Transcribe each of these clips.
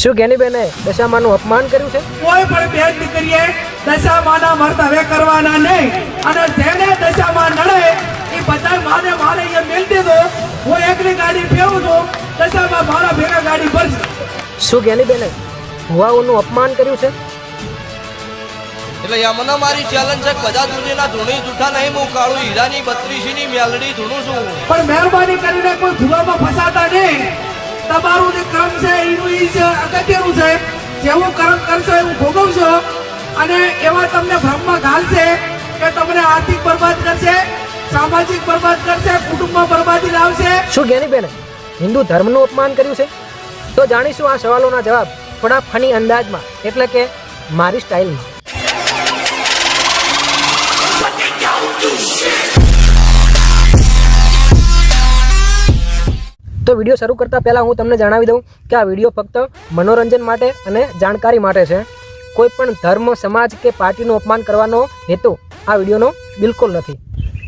શું ગેનીબેને દશામાનું અપમાન કર્યું છે? કોઈ પણ બે દીકરીએ દશામાના મર્દ હવે કરવાના નહીં. અને જેને દશામાં નડે એ બધા માને મારે એ મેલ દીધો. હું એકલી ગાડી ફેરું છું દશામાં મારા ભેગા ગાડી ભરશે. શું ગેનીબેને ભુવાઓનું અપમાન કર્યું છે? એટલે યમુના મારી ચેલેન્જ છે કે બધા દુનિયાના ધૂણી જૂઠા નહીં હું કાળું હીરાની બત્રીસીની મેલડી ધૂણું છું. પણ મહેરબાની કરીને કોઈ ધુવામાં ફસાતા નહીં. તમારું જે કર્મ છે, એનું ઈ જ અગત્યનું છે જેવું કર્મ કરશો એવું ભોગવશો. અને એવા તમને ભ્રમમાં ઘાલશે કે તમને આર્થિક બરબાદ કરશે, સામાજિક બરબાદ કરશે, કુટુંબમાં બરબાદી લાવશે. શું ગેનીબેને હિન્દુ ધર્મનું અપમાન કર્યું છે? તો જાણીશું આ સવાલોના જવાબ થોડા ફની અંદાજમાં, એટલે કે મારી સ્ટાઇલમાં. તો વીડિયો શરૂ કરતાં પહેલાં હું તમને જણાવી દઉં કે આ વીડિયો ફક્ત મનોરંજન માટે અને જાણકારી માટે છે. કોઈ પણ ધર્મ, સમાજ કે પાર્ટીનું અપમાન કરવાનો હેતુ આ વિડીયોનો બિલકુલ નથી.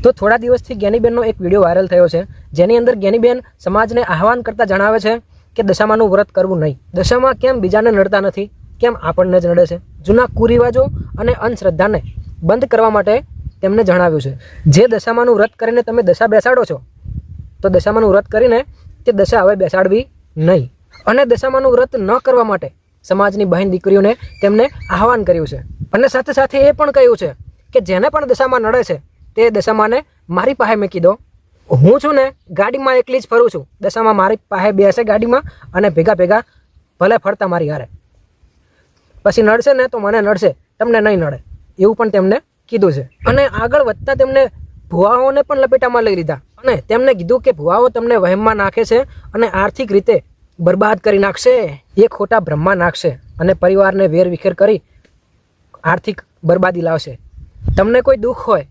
તો થોડા દિવસથી જ્ઞાનીબેનનો એક વીડિયો વાયરલ થયો છે, જેની અંદર જ્ઞાનીબેન સમાજને આહવાન કરતા જણાવે છે કે દશામાનું વ્રત કરવું નહીં. દશામાં કેમ બીજાને નડતા નથી? કેમ આપણને જ નડે છે? જૂના કુરિવાજો અને અંધશ્રદ્ધાને બંધ કરવા માટે તેમને જણાવ્યું છે. જે દશામાનું વ્રત કરીને તમે દશા બેસાડો છો, તો દશામાનું વ્રત કરીને તે દશા હવે બેસાડવી નહીં. અને દશામાનું વ્રત ન કરવા માટે સમાજની બહેન દીકરીઓને તેમને આહવાન કર્યું છે. અને સાથે સાથે એ પણ કહ્યું છે કે જેને પણ દશામાં નડે છે, તે દશામાને મારી પાસે મૂકી દો. હું છું ને ગાડીમાં એકલી જ ફરું છું. દશામાં મારી પાસે બેસે ગાડીમાં અને ભેગા ભેગા ભલે ફરતા મારી હારે. પછી નડશે ને તો મને નડશે, તમને નહીં નડે. એવું પણ તેમને કીધું છે. અને આગળ વધતા તેમને ભુવાઓને પણ લપેટામાં લઈ લીધા. અને તેમને કીધું કે ભુવાઓ તમને વહેમમાં નાખે છે અને આર્થિક રીતે બરબાદ કરી નાખશે. એ ખોટા બ્રહ્મા નાખશે અને પરિવારને વેર વિખેર કરી આર્થિક બરબાદી લાવશે. તમને કોઈ દુઃખ હોય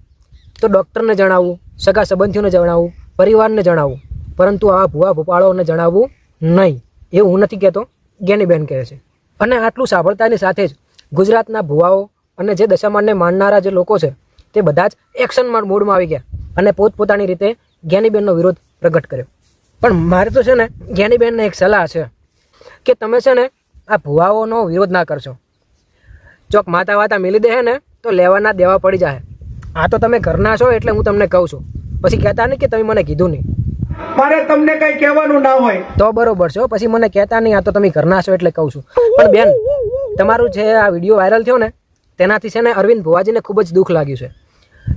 તો ડૉક્ટરને જણાવવું સગા સંબંધીઓને જણાવવું પરિવારને જણાવવું પરંતુ આ ભુવા ભોપાળોને જણાવવું નહીં. એવું હું નથી કહેતો જ્ઞાનીબેન કહે છે. અને આટલું સાંભળતાની સાથે જ ગુજરાતના ભુવાઓ અને જે દશામાનને માનનારા જે લોકો છે, તે બધા જ એક્શનમાં મોડમાં આવી ગયા અને પોતપોતાની રીતે જ્ઞાનીબેનનો વિરોધ પ્રગટ કર્યો. પણ મારે તો છે ને જ્ઞાનીબેનને એક સલાહ છે કે તમે છે ને આ ભુવાઓનો વિરોધ ના કરશો. ચોક માતા વાતા મિલી દે ને તો લેવાના દેવા પડી જાય આ તો તમે ઘરના છો એટલે હું તમને કહું છું. પછી કહેતા નહીં કે તમે મને કીધું નહીં. મારે તમને કઈ કહેવાનું ના હોય. તો બરોબર છે પછી મને કહેતા નહીં આ તો તમે ઘરના છો એટલે કહું છું. પણ બેન તમારું જે આ વીડિયો વાયરલ થયો ને તેનાથી છે ને અરવિંદ ભુવાજીને ખૂબ જ દુઃખ લાગ્યું છે.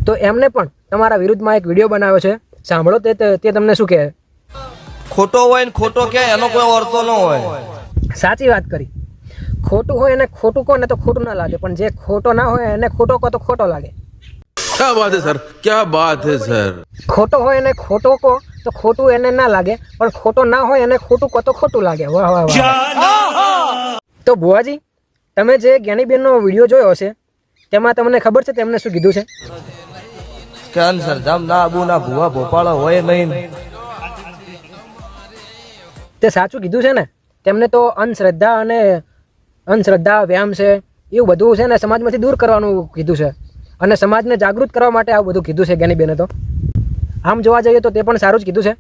તો એમને પણ તમારા વિરુદ્ધમાં એક વીડિયો બનાવ્યો છે સાંભળો તે તે તમને શું કહે? ખોટો હોય ને ખોટો કે એનો કોઈ અર્થ ન હોય. સાચી વાત કરી. ખોટું હોય એને ખોટું કહો ને તો ખોટું ના લાગે પણ જે ખોટો ના હોય એને ખોટો કહો તો ખોટો લાગે. ક્યા બાત હે સર? ક્યા બાત હે સર? ખોટો હોય એને ખોટો કહો તો ખોટું એને ના લાગે પણ ખોટો ના હોય એને ખોટું કહો તો ખોટું લાગે. વાહ વાહ વાહ. તો બુઆજી તમે જે જ્ઞાનીબેનનો વીડિયો જોયો હશે તેમાં તમને ખબર છે તેમને શું કીધું છે? કે અંધશ્રદ્ધામ ના આબુ ના ભૂવા ભોપાળા હોય નહીં. તે સાચું કીધું છે ને? તેમને તો અંધશ્રદ્ધા અને અંધશ્રદ્ધા વ્યાયામ છે એવું બધું છે ને સમાજમાંથી દૂર કરવાનું કીધું છે. અને સમાજને જાગૃત કરવા માટે આવું બધું કીધું છે જ્ઞાનીબેને તો. આમ જોવા જઈએ તો તે પણ સારું જ કીધું છે.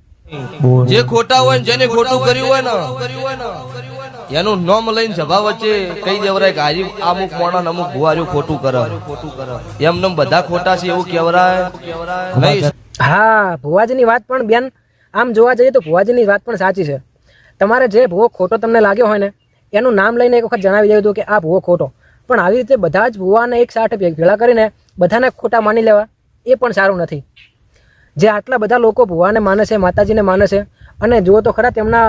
જે ખોટા હોય જેને ખોટું કર્યું હોય ને એનું નામ લઈને સભા વચ્ચે કહી દેવરાય કે હાજી અમુક મોણા અમુક ભુવાર્યું ખોટું કરે. એમ નેમ બધા ખોટા છે એવું કહેવરાય હા, ભુવાજીની વાત પણ બેન, આમ જોવા જઈએ તો ભુવાજીની વાત પણ સાચી છે. તમારે જે ભૂવો ખોટો તમને લાગ્યો હોય ને, એનું નામ લઈને એક વખત જણાવી દેવું હતું કે આ ભૂવો ખોટો. પણ આવી રીતે બધા જ ભૂવાને એક સાથે ભેળા કરીને બધાને ખોટા માની લેવા, એ પણ સારું નથી. જે આટલા બધા લોકો ભુવાને માને છે, માતાજીને માને છે, અને જુઓ તો ખરા તેમના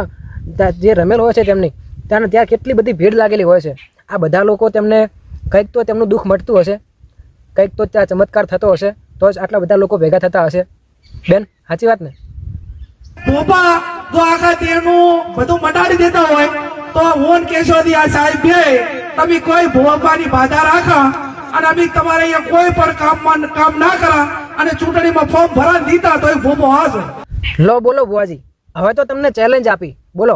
જે રમેલ હોય છે તેમની ત્યાં ત્યાં કેટલી બધી ભીડ લાગેલી હોય છે. આ બધા લોકો તેમને કંઈક તો તેમનું દુઃખ મટતું હશે કંઈક તો ત્યાં ચમત્કાર થતો હશે તો જ આટલા બધા લોકો ભેગા થતા હશે. બેન સાચી વાત ને? પોપા જો આખા તેનું બધું મટાડી દેતા હોય તો હું કેશોદી આ સાહેબ બે તમે કોઈ ભોપાની બાધા રાખા અને અમે તમારે અહીંયા કોઈ પણ કામમાં કામ ના કરા અને ચૂંટણીમાં ફોર્મ ભરા દીધા તો એ ભોપો હશે લો બોલો બુઆજી હવે તો તમને ચેલેન્જ આપી. બોલો.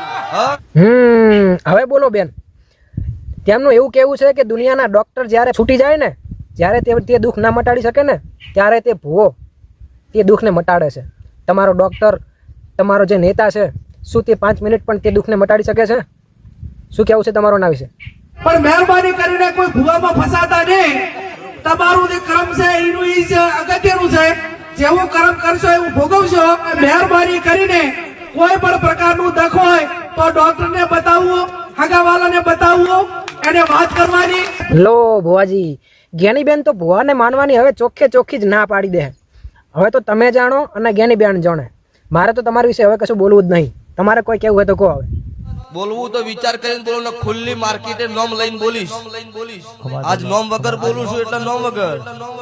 હમ, હવે બોલો બેન. તેમનું એવું કેવું છે કે દુનિયાના ડોક્ટર જ્યારે છૂટી જાય ને, જ્યારે તે તે દુઃખ ના મટાડી શકે ને, ત્યારે તે ભૂવો તે દુઃખને મટાડે છે. તમારો ડોક્ટર તમારો જે નેતા છે, શું તે પાંચ મિનિટ પણ તે દુઃખને મટાડી શકે છે? શું કહેવું છે તમારો ના વિશે? પણ મહેરબાની કરીને કોઈ ભૂવામાં ફસાતા નહીં. તમારું જે કર્મ છે, એનું ઈ જ અગત્યનું છે, જેવું કર્મ કરશો, એવું ભોગવશો, મહેરબાની કરીને કોઈ પણ પ્રકારનું દખ હોય તો ડોક્ટરને બતાવવો હગાવાલાને બતાવવો એને વાત કરવાની. લો ભુવાજી જ્ઞાનીબેન તો ભુવાને માનવાની હવે ચોખ્ખે ચોખ્ખી જ ના પાડી દે. હવે તો તમે જાણો અને જ્ઞાનીબેન જાણે. મારે તો તમારા વિશે હવે કશું બોલવું જ નહીં. તમારે કોઈ કેવું હોય તો કહો હવે. બોલવું તો વિચાર કરીને બોલું ને ખુલ્લી માર્કેટે નોમ લઈને બોલીશ. આજ નોમ વગર બોલું છું એટલે નોમ વગર.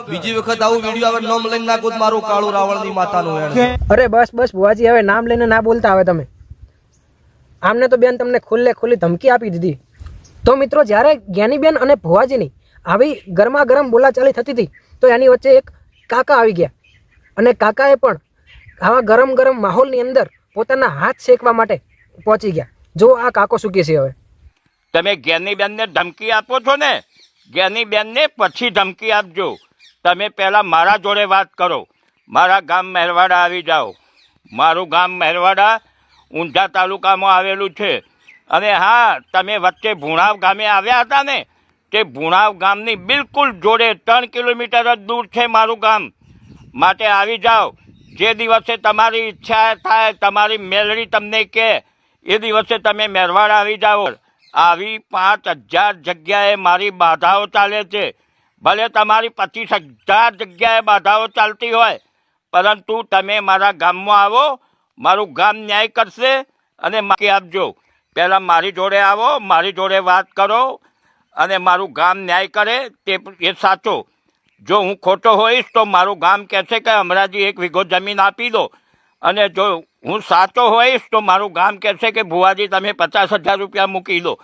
બીજી વખત આવું વીડિયો આવે નોમ લઈને નાખું મારું કાળું રાવણની માતાનું એણ અરે બસ બસ ભુવાજી હવે નામ લઈને ના બોલતા હવે તમે. આમને તો બેન તમને ખુલ્લે ખુલ્લી ધમકી આપી દીધી. તો મિત્રો, જ્યારે જ્ઞાનીબેન અને ભુવાજીની આવી ગરમા ગરમ બોલાચાલી થતી હતી, તો એની વચ્ચે એક કાકા આવી ગયા. અને કાકાએ પણ આવા ગરમ ગરમ માહોલની અંદર પોતાના હાથ શેકવા માટે પહોંચી ગયા. જો આ કાકો શું છે હવે? તમે જ્ઞાનીબેનને ધમકી આપો છો ને? જ્ઞાનીબેનને પછી ધમકી આપજો. તમે પહેલાં મારા જોડે વાત કરો. મારા ગામ મહેરવાડા આવી જાઓ. મારું ગામ મહેરવાડા ઊંઝા તાલુકામાં આવેલું છે. અને હા, તમે વચ્ચે ભુણાવ ગામે આવ્યા હતા ને, તે ભુણાવ ગામની બિલકુલ જોડે ત્રણ કિલોમીટર જ દૂર છે મારું ગામ. માટે આવી જાઓ. જે દિવસે તમારી ઈચ્છા થાય, તમારી મેલડી તમને કહે એ દિવસે તમે મેરવાડ આવી જાઓ. આવી પાંચ હજાર જગ્યાએ મારી બાધાઓ ચાલે છે. ભલે તમારી પચીસ હજાર જગ્યાએ બાધાઓ ચાલતી હોય, પરંતુ તમે મારા ગામમાં આવો. મારું ગામ ન્યાય કરશે અને માકી આપજો. પહેલાં મારી જોડે આવો, મારી જોડે વાત કરો અને મારું ગામ ન્યાય કરે તે એ સાચો. જો હું ખોટો હોઈશ તો મારું ગામ કહેશે કે હમણાંજી એક વીઘો જમીન આપી દો. અને જો હું સાચો હોઈશ તો મારું ગામ કહેશે કે ભુવાજી તમે પચાસ હજાર રૂપિયા મૂકી દો.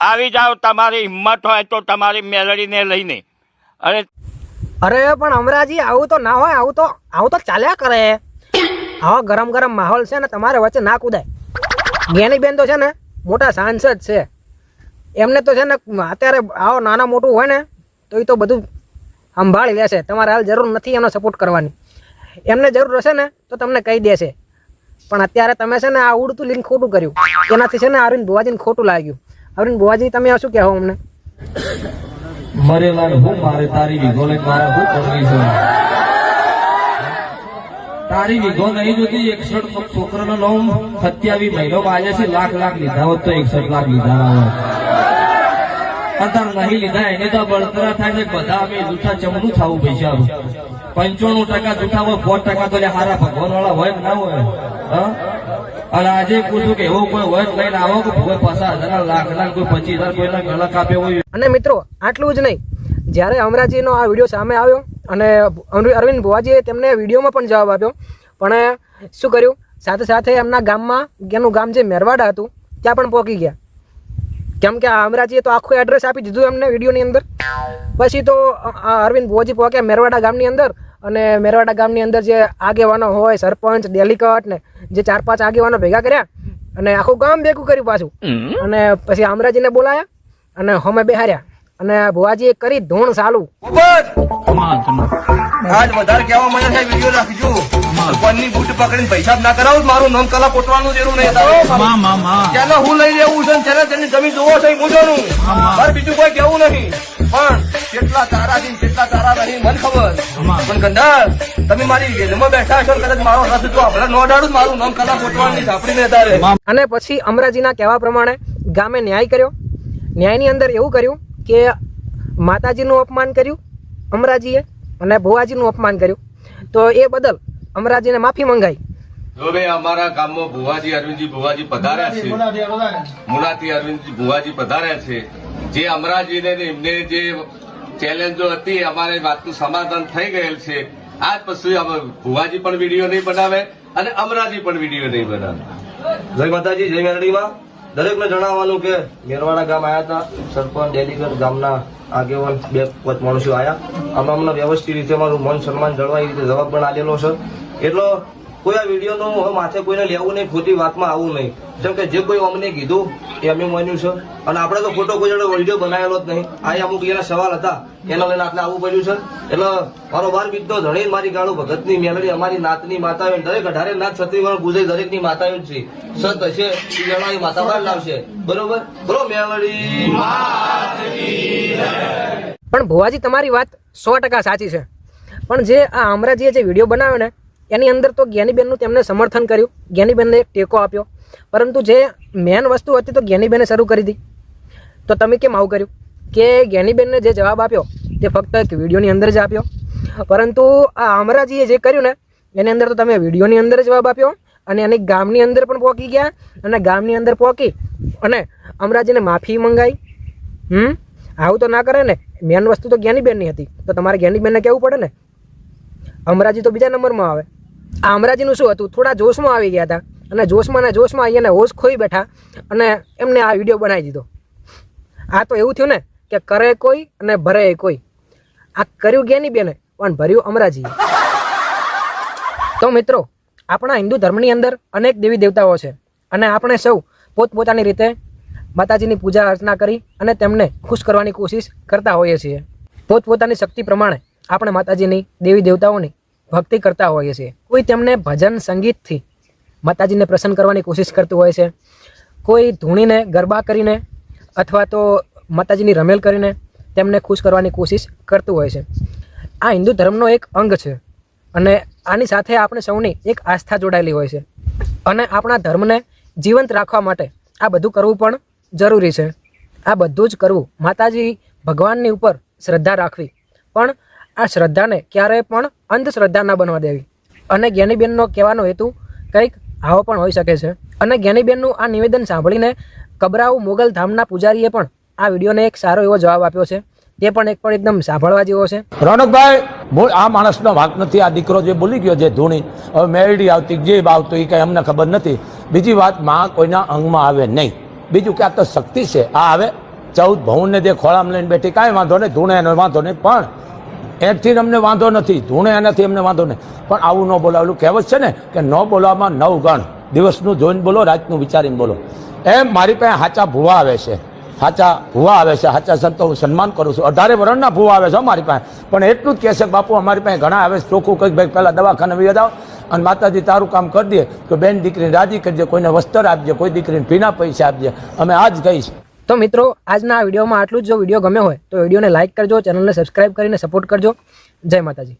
આવી જાઓ, તમારી હિંમત હોય તો તમારી મેલડીને લઈને. અરે અરે, પણ અમરાજી, આવું તો ના હોય, આવું તો આવું તો ચાલ્યા કરે. આવો ગરમ ગરમ માહોલ છે ને તમારે વચ્ચે ના કુદાય. જ્ઞાનીબેન તો છે ને મોટા સાંસદ છે. એમને તો છે ને અત્યારે આવો નાના મોટું હોય ને, તો એ તો બધું સંભાળી લેશે. તમારે હાલ જરૂર નથી એનો સપોર્ટ કરવાની. એમને જરૂર હશે ને, તો તમને કહી દેશે. પણ અત્યારે તમે છે ને આ ઉડતું લઈને ખોટું કર્યું. એનાથી છે ને અરવિંદ બુવાજીને ખોટું લાગ્યું. અરવિંદ બુવાજી તમે શું કહેવો અમને? મરેલા હું મારે તારી વિગો મારા હું કરવી તારી વિઘો નહીં જોતી એકસઠ છોકરાનો નામ સત્યાવી મહિનો બાજે છે, લાખ લાખ લીધા હોત તો એકસઠ લાખ લીધા અત્યારે નહીં લીધા, એને તો બળતરા થાય છે, બધા અમે જૂઠા ચમનું થવું પૈસા પંચાણું ટકા જૂઠા હોય સો ટકા તો હારા ભગવાન વાળા હોય ના હોય? અને આજે પૂછું કે એવો કોઈ હોય લઈને આવો કે કોઈ પચાસ હજાર લાખ લાખ કોઈ પચીસ હજાર કોઈના ગળા કાપ્યો હોય. અને મિત્રો, આટલું જ નહીં. જ્યારે અમરાજીનો આ વીડિયો સામે આવ્યો અને અરવિ- અરવિંદ ભુવાજીએ તેમને વિડીયોમાં પણ જવાબ આપ્યો. પણ શું કર્યું? સાથે સાથે એમના ગામમાં એનું ગામ જે મેરવાડા હતું ત્યાં પણ પહોંચી ગયા. કેમ કે અમરાજીએ તો આખું એડ્રેસ આપી દીધું એમને વિડીયોની અંદર. પછી તો આ અરવિંદ ભુવાજી પહોંચ્યા મેરવાડા ગામની અંદર. અને મેરવાડા ગામની અંદર જે આગેવાનો હોય સરપંચ ડેલિકટ ને જે ચાર પાંચ આગેવાનો ભેગા કર્યા અને આખું ગામ ભેગું કર્યું પાછું. અને પછી અમરાજીને બોલાયા અને હમે બેહાર્યા. અને ભુવાજી કરી ધૂણ ચાલુ. આજ વધારે કહેવા મને છે વીડિયો રાખજો. કોણની બૂટ પકડીને પૈસા ના કરાવું મારું નામ કલા કોટવાનું જરૂર નહીં ચાલો હું લઈ લેવું છે ચાલો તેની જમીન જોવો છે હું જોનું મારે બીજું કોઈ કેવું નહીં. પણ કેટલા તારા દિન કેટલા તારા નહીં મને ખબર. પણ ગંધાર તમે મારી ગેલમાં બેઠા છો કદાચ મારો રસ તો આપણે નો અડાડું મારું નામ કલા કોટવાની સાંભળીને તારે અને પછી અમરાજીના કહેવા પ્રમાણે ગામે ન્યાય કર્યો. ન્યાયની અંદર એવું કર્યું કે માતાજીનું અપમાન કર્યું અમરાજીએ અને ભુવાજીનું અપમાન કર્યું. તો એ બદલ અમરાજીને માફી મંગાઈ. જો ભાઈ અમારા ગામમાં ભુવાજી અરવિંદજી ભુવાજી પધાર્યા છે. મુલાથી અરવિંદજી ભુવાજી પધાર્યા છે. જે અમરાજીને ને એમને જે ચેલેન્જો હતી અમારે વાતનું સમાધાન થઈ ગયેલ છે. આજ પછી અમે ભુવાજી પણ વીડિયો નહીં બનાવે અને અમરાજી પણ વીડિયો નહીં બનાવે. જય માતાજી જય મેરડીમાં. દરેકને જણાવવાનું કે મેરવાડા ગામ આવ્યા હતા, સરપંચ ડેલીગર ગામના આગેવાન બે પાંચ માણસો આવ્યા અમે અમને વ્યવસ્થિત રીતે મારું મન સન્માન જળવાય રીતે જવાબ પણ આલેલો છે. એટલો કોઈ આ વિડીયોનું નું માથે કોઈને લેવું નહીં, ખોટી વાતમાં આવું નહીં. જેમ કે જે કોઈ અમને કીધું, એ અમે માન્યું છે. અને આપણે તો ખોટો કોઈ જોડે વીડિયો બનાવેલો જ નહીં. આ અમુક એના સવાલ હતા, એના લઈને આપણે આવવું પડ્યું છે. એટલે મારો બાર બીજનો ધણી, મારી ગાળો ભગતની મેલડી, અમારી નાતની માતા દરેક અઢારે નાથ છત્રી વર્ષ ગુજરાત દરેકની માતા છે. સત હશે, એ જણાવી માતા લાવશે. બરોબર? બરો મેલડી. પણ ભુવાજી, તમારી વાત સો ટકા સાચી છે. પણ જે આ અમરાજીએ જે વીડિયો બનાવ્યો ને એની અંદર તો જ્ઞાનીબેનનું તેમને સમર્થન કર્યું. જ્ઞાનીબેનને ટેકો આપ્યો. પરંતુ જે મેન વસ્તુ હતી તો જ્ઞાનીબેને શરૂ કરી હતી તો તમે કેમ આવું કર્યું? કે જ્ઞાનીબેનને જે જવાબ આપ્યો, તે ફક્ત એક વિડીયોની અંદર જ આપ્યો. પરંતુ આ અમરાજીએ જે કર્યું ને, એની અંદર તો તમે વિડીયોની અંદર જવાબ આપ્યો અને એની ગામની અંદર પણ પહોંચી ગયા અને ગામની અંદર પહોંચી અને અમરાજીને માફી મંગાઈ. હમ? આવું તો ના કરે ને. મેન વસ્તુ તો જ્ઞાનીબેનની હતી. તો તમારે જ્ઞાનીબેનને કહેવું પડે ને? અમરાજી તો બીજા નંબરમાં આવે. આ અમરાજીનું શું હતું? થોડા જોશમાં આવી ગયા હતા. અને જોશમાં ને જોશમાં અહીંયા હોશ ખોઈ બેઠા અને એમને આ વીડિયો બનાવી દીધો. આ તો એવું થયું ને કે કરે કોઈ અને ભરે કોઈ. આ કર્યું જ્ઞાનીબેને પણ ભર્યું અમરાજીએ. તો મિત્રો, આપણા હિન્દુ ધર્મની અંદર અનેક દેવી દેવતાઓ છે. અને આપણે સૌ પોતપોતાની રીતે માતાજીની પૂજા અર્ચના કરી અને તેમને ખુશ કરવાની કોશિશ કરતા હોઈએ છીએ. પોતપોતાની શક્તિ પ્રમાણે આપણે માતાજીની દેવી દેવતાઓની ભક્તિ કરતા હોઈએ છીએ. કોઈ તેમને ભજન સંગીતથી માતાજીને પ્રસન્ન કરવાની કોશિશ કરતું હોય છે. કોઈ ધૂણીને ગરબા કરીને અથવા તો માતાજીની રમેલ કરીને તેમને ખુશ કરવાની કોશિશ કરતું હોય છે. આ હિન્દુ ધર્મનો એક અંગ છે અને આની સાથે આપણે સૌની એક આસ્થા જોડાયેલી હોય છે. અને આપણા ધર્મને જીવંત રાખવા માટે આ બધું કરવું પણ જરૂરી છે. આ બધું જ કરવું માતાજી ભગવાનની ઉપર શ્રદ્ધા રાખવી. પણ આ શ્રદ્ધાને ક્યારેય પણ અંધશ્રદ્ધા ના બનવા દેવી. અને જ્ઞાનીબેનનો કહેવાનો હેતુ કંઈક આવો પણ હોઈ શકે છે. અને જ્ઞાનીબેનનું આ નિવેદન સાંભળીને કબરાઉ મોગલ ધામના પૂજારીએ પણ આ વિડીયોને એક સારો એવો જવાબ આપ્યો છે. તે પણ એક પણ એકદમ સાંભળવા જેવો છે. રોનકભાઈ મૂળ આ માણસનો વાંક નથી, આ દીકરો જે બોલી ગયો જે ધૂણી, હવે મેરડી આવતી, જે આવતું એ કંઈ અમને ખબર નથી. બીજી વાત, માં કોઈના અંગમાં આવે નહીં. બીજું કે આ તો શક્તિ છે, આ આવે ચૌદ ભવનને જે ખોળામાં લઈને બેઠી, કાંઈ વાંધો નહીં, ધૂણે એનો વાંધો નહીં, પણ એથી અમને વાંધો નથી. ધૂણે એનાથી અમને વાંધો નહીં. પણ આવું ન બોલાવેલું. કહેવત છે ને કે ન બોલાવવામાં નવ ગણ. દિવસનું જોઈને બોલો, રાતનું વિચારીને બોલો. એમ મારી પાસે સાચા ભૂવા આવે છે. સાચા ભૂવા આવે છે. સાચા સંતો હું સન્માન કરું છું. અઢારે વરણના ભૂવા આવે છે અમારી પાસે. પણ એટલું જ કહેશે બાપુ, અમારી પાસે ઘણા આવે છે. ચોખ્ખું કંઈક ભાઈ પહેલાં દવાખાને વહી જાઓ અને માતાજી તારું કામ કરી દે કે બેન દીકરીને રાજી કરજે કોઈને વસ્ત્ર આપજે, કોઈ દીકરીને ભીના પૈસા આપજે. અમે આ જ કહીશ તો મિત્રો, આજના વિડીયોમાં આટલું જ. જો વીડિયો ગમ્યો હોય તો વિડીયોને લાઇક કરજો, ચેનલને સબસ્ક્રાઈબ કરીને સપોર્ટ કરજો. જય માતાજી.